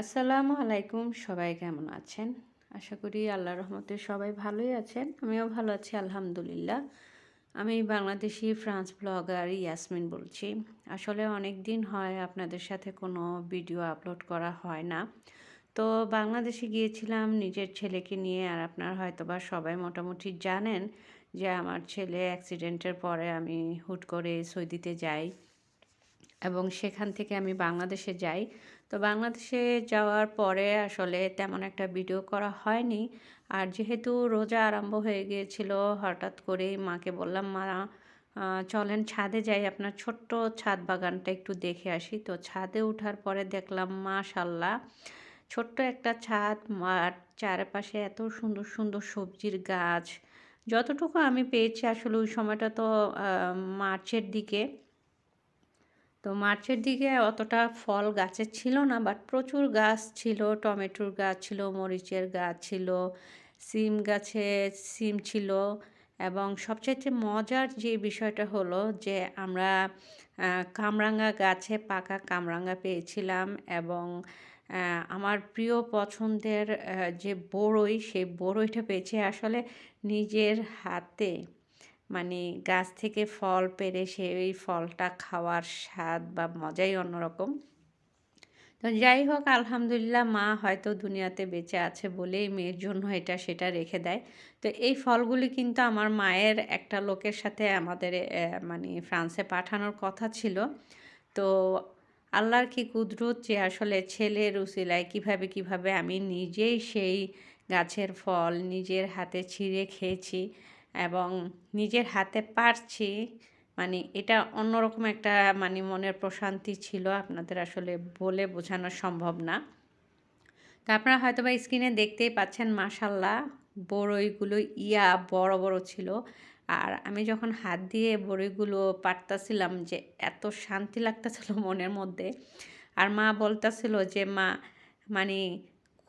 আসসালামু আলাইকুম, সবাই কেমন আছেন? আশা করি আল্লাহ রহমতে সবাই ভালোই আছেন। আমিও ভালো আছি, আলহামদুলিল্লাহ। আমি বাংলাদেশি ফ্রান্স ব্লগার ইয়াসমিন বলছি। আসলে অনেক দিন হয় আপনাদের সাথে কোনো ভিডিও আপলোড করা হয় না। তো বাংলাদেশে গিয়েছিলাম নিজের ছেলেকে নিয়ে, আর আপনার হয়তো বা সবাই মোটামুটি জানেন যে আমার ছেলে অ্যাক্সিডেন্টের পরে আমি হুট করে সৌদিতে যাই। এবং সেখান থেকে আমি বাংলাদেশে যাই। তো বাংলাদেশে যাওয়ার পরে আসলে তেমন একটা ভিডিও করা হয়নি। আর যেহেতু রোজা আরম্ভ হয়ে গিয়েছিল, হঠাৎ করেই মাকে বললাম, মা চলেন ছাদে যাই, আপনার ছোট্ট ছাদ বাগানটা একটু দেখে আসি। তো ছাদে ওঠার পরে দেখলাম মাশাল্লাহ ছোট্ট একটা ছাদ, আর চারপাশে এত সুন্দর সুন্দর সবজির গাছ। যতটুকু আমি পেয়েছি আসলে ওই সময়টা তো মার্চের দিকে। তো মার্চের দিকে অতটা ফল গাছের ছিল না বাট প্রচুর গাছ ছিল। টমেটোর গাছ ছিল, মরিচের গাছ ছিল, সিম গাছে সিম ছিল। এবং সবচাইতে মজার যে বিষয়টা হলো যে আমরা কামরাঙ্গা গাছে পাকা কামরাঙ্গা পেয়েছিলাম এবং আমার প্রিয় পছন্দের যে বড়ই, সেই বড়ইটা পেয়েছি আসলে নিজের হাতে। মানে গাছ থেকে ফল পেরে সেই ফলটা খাওয়ার স্বাদ বা মজাই অন্যরকম। তো যাই হোক, আলহামদুলিল্লাহ মা হয়তো দুনিয়াতে বেঁচে আছে বলেই মেয়ের জন্য এটা সেটা রেখে দেয়। তো এই ফলগুলি কিন্তু আমার মায়ের একটা লোকের সাথে আমাদের মানে ফ্রান্সে পাঠানোর কথা ছিল। তো আল্লাহর কি কুদরত যে আসলে ছেলের উসিলায় কীভাবে কীভাবে আমি নিজেই সেই গাছের ফল নিজের হাতে ছিঁড়ে খেয়েছি এবং নিজের হাতে পারছি। মানে এটা অন্যরকম একটা মানে মনের প্রশান্তি ছিল আপনাদের আসলে বলে বোঝানো সম্ভব না। তো আপনারা হয়তো বা স্ক্রিনে দেখতেই পাচ্ছেন মাসাল্লাহ বড়ইগুলো ইয়া বড় বড় ছিল। আর আমি যখন হাত দিয়ে বড়িগুলো পারতাছিলাম যে এত শান্তি লাগতেছিল মনের মধ্যে, আর মা বলতেছিল যে, মা মানে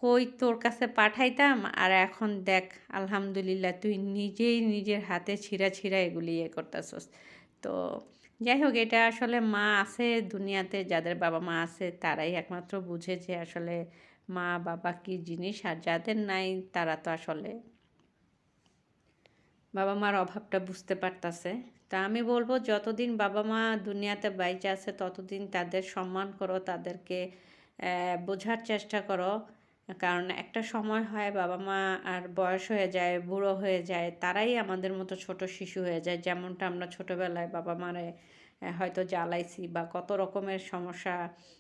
কই তোর কাছে পাঠাইতাম? আর এখন দেখ, আলহামদুলিল্লাহ, তুই নিজেই নিজের হাতে ছিঁড়া ছিঁড়া এগুলি ইয়ে করতেছস। তো যাই হোক, এটা আসলে মা আছে দুনিয়াতে, যাদের বাবা মা আছে তারাই একমাত্র বুঝে যে আসলে মা, বাবা কি জিনিস। আর যাদের নাই, তারা তো আসলে বাবা মার অভাবটা বুঝতে পারতাছে। তা আমি বলব, যতদিন বাবা মা দুনিয়াতে বাইচে আছে, ততদিন তাদের সম্মান করো, তাদেরকে বোঝার চেষ্টা করো। কারণ একটা সময় হয় বাবা মা আর বয়স হয়ে যায়, বুড়ো হয়ে যায়, তারাই আমাদের মতো ছোট শিশু হয়ে যায়। যেমনটা আমরা ছোটোবেলায় বাবা মারে হয়তো জ্বালাইছি বা কত রকমের সমস্যা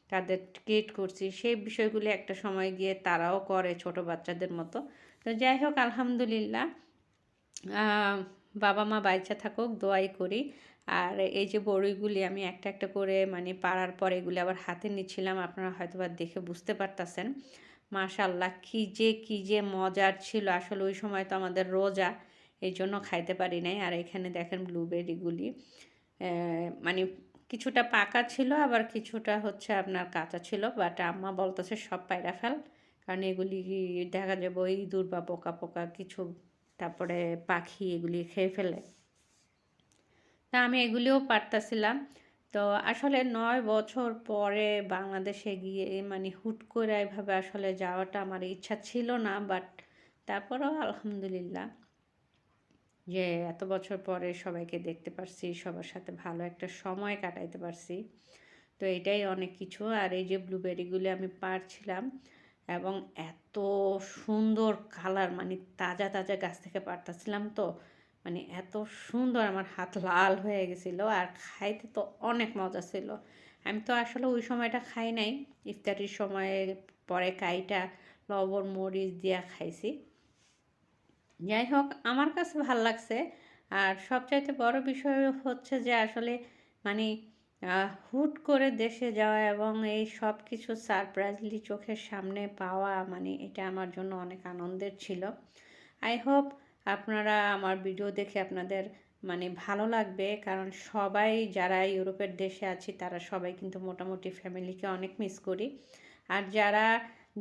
তাদের ক্রিয়েট করছি, সেই বিষয়গুলি একটা সময় গিয়ে তারাও করে ছোট বাচ্চাদের মতো। তো যাই হোক, আলহামদুলিল্লাহ বাবা মা বাইচা থাকুক, দোয়াই করি। আর এই যে বড়িগুলি আমি একটা একটা করে মানে পাড়ার পর এগুলি আবার হাতে নিচ্ছিলাম, আপনারা হয়তো বা দেখে বুঝতে পারতেছেন। মাশাল্লাহ, কী যে কী যে মজার ছিল। আসলে ওই সময় তো আমাদের রোজা, এই জন্য খাইতে পারি নাই। আর এখানে দেখেন ব্লুবেরিগুলি মানে কিছুটা পাকা ছিল, আবার কিছুটা হচ্ছে আপনার কাঁচা ছিল। বাট আম্মা বলতেছে সব পায়রা ফেল, কারণ এগুলি দেখা যাবে ওই ইঁদুর বা পোকা পোকা কিছু, তারপরে পাখি এগুলি খেয়ে ফেলে। তা আমি এগুলিও পারতাছিলাম। তো আসলে নয় বছর পরে বাংলাদেশে গিয়ে মানে হুট করে এভাবে আসলে যাওয়াটা আমার ইচ্ছা ছিল না, বাট তারপরেও আলহামদুলিল্লাহ যে এত বছর পরে সবাইকে দেখতে পারছি, সবার সাথে ভালো একটা সময় কাটাইতে পারছি। তো এটাই অনেক কিছু। আর এই যে ব্লুবেরিগুলি আমি পারছিলাম এবং এত সুন্দর কালার মানে তাজা তাজা গাছ থেকে পারতাছিলাম তো মানে এত সুন্দর আমার হাত লাল হয়ে গেছিল আর খাইতে তো অনেক মজা ছিল। আমি তো আসলে ওই সময়টা খাই নাই, ইফতারির সময়ে পরে কাইটা, লবণ, মরিচ দিয়া খাইছি। যাই হোক, আমার কাছে ভালো লাগছে। আর সবচাইতে বড় বিষয় হচ্ছে যে আসলে মানে হুট করে দেশে যাওয়া এবং এই সব কিছু সারপ্রাইজলি চোখের সামনে পাওয়া মানে এটা আমার জন্য অনেক আনন্দের ছিল। আই হোপ আপনারা আমার ভিডিও দেখে আপনাদের মানে ভালো লাগবে। কারণ সবাই যারা ইউরোপের দেশে আছি, তারা সবাই কিন্তু মোটামুটি ফ্যামিলিকে অনেক মিস করি। আর যারা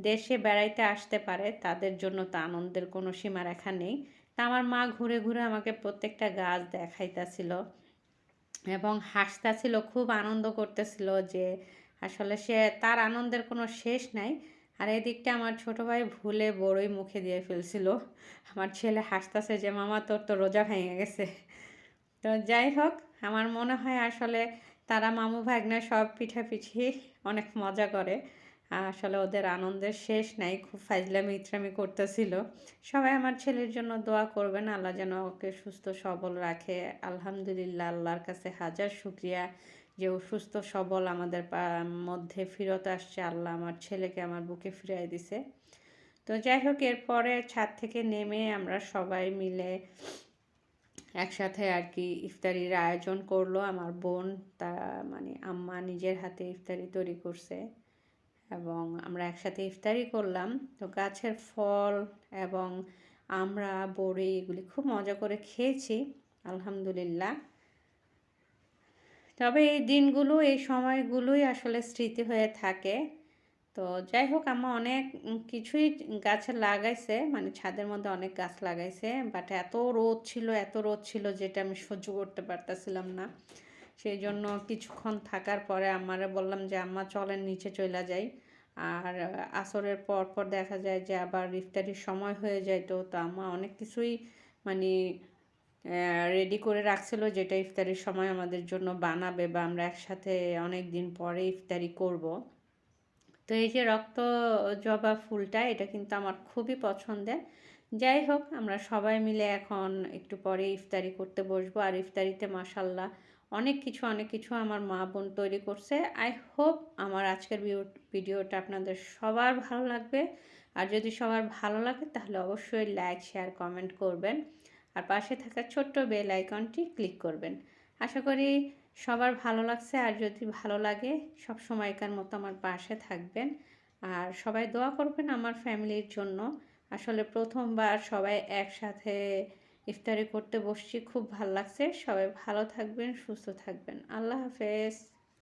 দেশে বেড়াইতে আসতে পারে, তাদের জন্য তো আনন্দের কোনো সীমা রেখা নেই। তা আমার মা ঘুরে ঘুরে আমাকে প্রত্যেকটা গাছ দেখাইতেছিল এবং হাসতেছিল, খুব আনন্দ করতেছিল যে আসলে সে তার আনন্দের কোনো শেষ নাই। আর এদিকটা আমার ছোট ভাই ভুলে বড়ই মুখে দিয়ে ফেলছিল। আমার ছেলে হাসতেছে যে, মামা, তোর তো রোজা ভেঙে গেছে। তো যাই হোক, আমার মনে হয় আসলে তারা মামু ভাগ্নে সব পিঠাপিঠি অনেক মজা করে। আসলে ওদের আনন্দের শেষ নাই, খুব ফাইজলামি ইত্রামি করতেছিল। সবাই আমার ছেলের জন্য দোয়া করবেন, আল্লাহ যেন ওকে সুস্থ সবল রাখে। আলহামদুলিল্লাহ, আল্লাহর কাছে হাজার শুক্রিয়া। যে সুস্থ, সবল আমাদের মধ্যে ফিরত আসছে। আল্লাহ আমার ছেলেকে আমার বুকে ফিরাই দিছে। তো যাই হোক, এরপরে ছাদ থেকে নেমে আমরা সবাই মিলে একসাথে আর কি ইফতারির আয়োজন করল। আমার বোন, তা মানে আম্মা নিজের হাতে ইফতারি তৈরি করছে এবং আমরা একসাথে ইফতারি করলাম। তো গাছের ফল এবং আমরা বড়ি এগুলি খুব মজা করে খেয়েছি, আলহামদুলিল্লাহ। তবে এই দিনগুলো, এই সময়গুলোই আসলে স্মৃতি হয়ে থাকে। তো যাই হোক আমার অনেক কিছুই গাছে লাগাইছে মানে ছাদের মধ্যে অনেক গাছ লাগাইছে বাট এত রোদ ছিল, এত রোদ ছিল যেটা আমি সহ্য করতে পারতেছিলাম না। সেই জন্য কিছুক্ষণ থাকার পরে আমারে বললাম যে, আম্মা, চলেন নিচে চলে যাই। আর আসরের পর পর দেখা যায় যে, আবার ইফতারির সময় হয়ে যায় তো তো আম্মা অনেক কিছুই মানে রেডি করে রাখছিল যেটা ইফতারির সময় আমাদের জন্য বানাবে বা আমরা একসাথে অনেক দিন পরে ইফতারি করব। তো এই যে রক্ত জবা ফুলটা, এটা কিন্তু আমার খুবই পছন্দের। যাই হোক, আমরা সবাই মিলে এখন একটু পরে ইফতারি করতে বসবো। আর ইফতারিতে মাসাল্লাহ অনেক কিছু অনেক কিছু আমার মা বোন তৈরি করছে। আই হোপ আমার আজকের ভিডিওটা আপনাদের সবার ভালো লাগবে। আর যদি সবার ভালো লাগে, তাহলে অবশ্যই লাইক শেয়ার কমেন্ট করবেন। আর পাশে থাকা ছোট্ট বেল আইকনটি ক্লিক করবেন। আশা করি সবার ভালো লাগছে, আর যদি ভালো লাগে, সব সময়কার মতো আমার পাশে থাকবেন। আর সবাই দোয়া করবেন আমার ফ্যামিলির জন্য। আসলে প্রথমবার সবাই একসাথে ইফতারি করতে বসছি, খুব ভালো লাগছে। সবাই ভালো থাকবেন, সুস্থ থাকবেন। আল্লাহ হাফেজ।